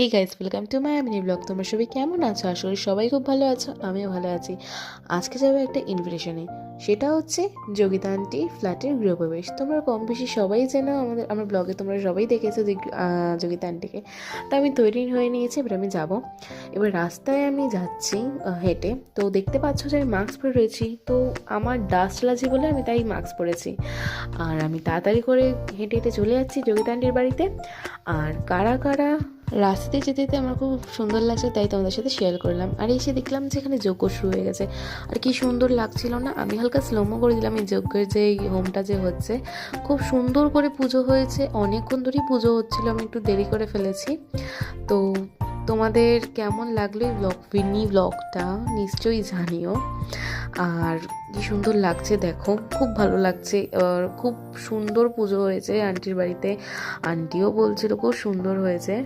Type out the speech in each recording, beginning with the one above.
Hey guys welcome to my mini blog তোমরা সবাই কেমন আছো? আসলে সবাই খুব ভালো আছো, আমিও ভালো আছি। আজকে যাবে একটা ইনভিটেশনে সেটা হচ্ছে যোগিতা আন্টি ফ্ল্যাটের গৃহপ্রবেশ। তোমরা কম বেশি সবাই চেনো আমাদের, আমার ব্লগে তোমরা সবাই দেখেছ যোগিতা আন্টিকে তো আমি তৈরি হয়ে নিয়েছি, এবার আমি যাব। এবার রাস্তায় আমি যাচ্ছি হেঁটে। তো দেখতে পাচ্ছ যে আমি মাস্ক পরে রয়েছি। তো আমার ডাস্ট লাগছে বলে আমি তাই মাস্ক পরেছি। আর আমি তাড়াতাড়ি করে হেঁটে হেঁটে চলে যাচ্ছি যোগিতা আন্টির বাড়িতে। আর কারা কারা রাস্তাতে যেতে যেতে আমার খুব সুন্দর লাগছে, তাই তোমাদের সাথে শেয়ার করলাম। আর এসে দেখলাম যে এখানে যজ্ঞ শুরু হয়ে গেছে। আর কি সুন্দর লাগছিল না? আমি হালকা স্লোমো করে দিলাম এই যজ্ঞের যে হোমটা যে হচ্ছে। খুব সুন্দর করে পুজো হয়েছে। অনেকক্ষণ ধরেই পুজো হচ্ছিল, আমি একটু দেরি করে ফেলেছি। তো তোমাদের কেমন লাগল এই ব্লগ মিনি ব্লগটা নিশ্চয়ই জানিও। আর কি সুন্দর লাগছে দেখো, খুব ভালো লাগছে। খুব সুন্দর পুজো হয়েছে আন্টির বাড়িতে। আন্টিও বলছিল খুব সুন্দর হয়েছে।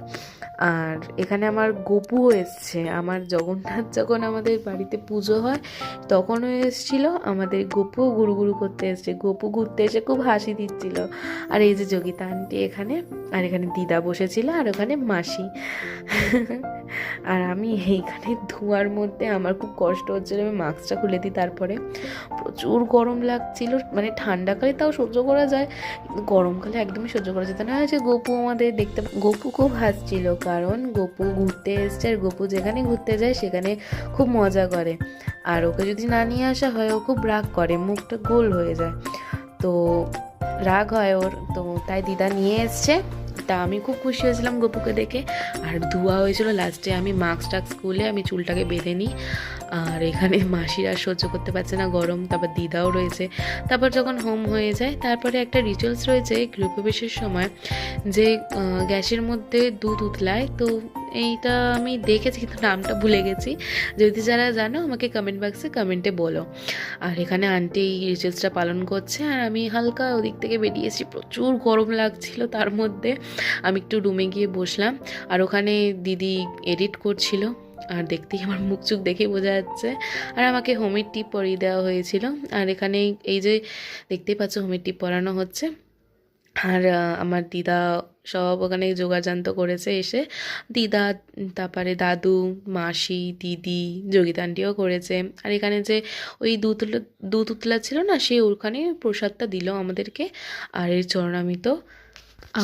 আর এখানে আমার গপুও এসছে। আমার জগন্নাথ যখন আমাদের বাড়িতে পুজো হয়, তখনও এসছিল। আমাদের গপুও গুরু গুরু করতে এসছে। গপু ঘুরতে এসে খুব হাসি দিচ্ছিল। আর এই যে যোগিতা আন্টি এখানে, আর এখানে দিদা বসেছিল, আর ওখানে মাসি। আর আমি এইখানে ধোঁয়ার মধ্যে, আমার খুব কষ্ট হচ্ছিল, আমি মাস্কটা খুলে দিই তারপরে প্রচুর গরম লাগছিল। মানে ঠান্ডাকালে তাও সহ্য করা যায় গরমকালে একদমই সহ্য করা যেত না। যে গপু আমাদের দেখতে গপু খুব হাসছিল, কারণ গপু ঘুরতে এসছে আর গপু যেখানে ঘুরতে যায় সেখানে খুব মজা করে। আর ওকে যদি না নিয়ে আসা হয়, ও খুব রাগ করে, মুখটা গোল হয়ে যায়। তো রাগ হয় ওর, তো তাই দিদা নিয়ে এসছে। তা আমি খুব খুশি হয়েছিলাম গপুকে দেখে। আর ধোয়া হয়েছিল লাস্টে। আমি মাস্ক টাক্স খুলে আমি চুলটাকে বেঁধে নিই। আর এখানে মাসিরা সহ্য করতে পারছে না গরম। তারপর দিদাও রয়েছে। তারপর যখন হোম হয়ে যায়, তারপরে একটা রিচুয়ালস রয়েছে গৃহপ্রবেশের সময় যে গ্যাসের মধ্যে দুধ উতলায়। তো এইটা আমি দেখেছি, কিন্তু নামটা ভুলে গেছি। যদি যারা জানো, আমাকে কমেন্ট বক্সে কমেন্টে বলো। আর এখানে আন্টি এই রিচুয়ালসটা পালন করছে, আর আমি হালকা ওদিক থেকে বেরিয়েছি প্রচুর গরম লাগছিল তার মধ্যে। আমি একটু রুমে গিয়ে বসলাম। আর ওখানে দিদি এডিট করছিল। আর দেখতেই আমার মুখ চুখ দেখেই বোঝা যাচ্ছে। আর আমাকে হোমের টিপ পরিয়ে দেওয়া হয়েছিল। আর এখানে এই যে দেখতেই পাচ্ছ হোমের টিপ পরানো হচ্ছে। আর আমার দিদা সব ওখানে যোগাযান্ত করেছে এসে। দিদা, তারপরে দাদু, মাসি, দিদি যোগিতা আন্টিও করেছে। আর এখানে যে ওই দুধ উতলা ছিল না, সে ওখানে প্রসাদটা দিল আমাদেরকে। আর এর চরণামিত।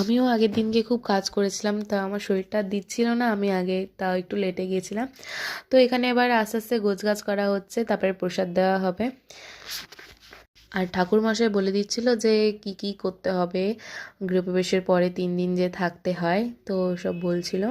আমিও আগের দিনকে খুব কাজ করেছিলাম, তা আমার শরীরটা দিচ্ছিল না, আমি আগে তাও একটু লেটে গিয়েছিলাম। তো এখানে এবার আস্তে আস্তে গোছগাছ করা হচ্ছে, তারপরে প্রসাদ দেওয়া হবে। আর ঠাকুরমশাই বলে দিচ্ছিল যে কি কি করতে হবে, গৃহপ্রবেশের পরে তিন দিন যে থাকতে হয়, তো সব বলছিল।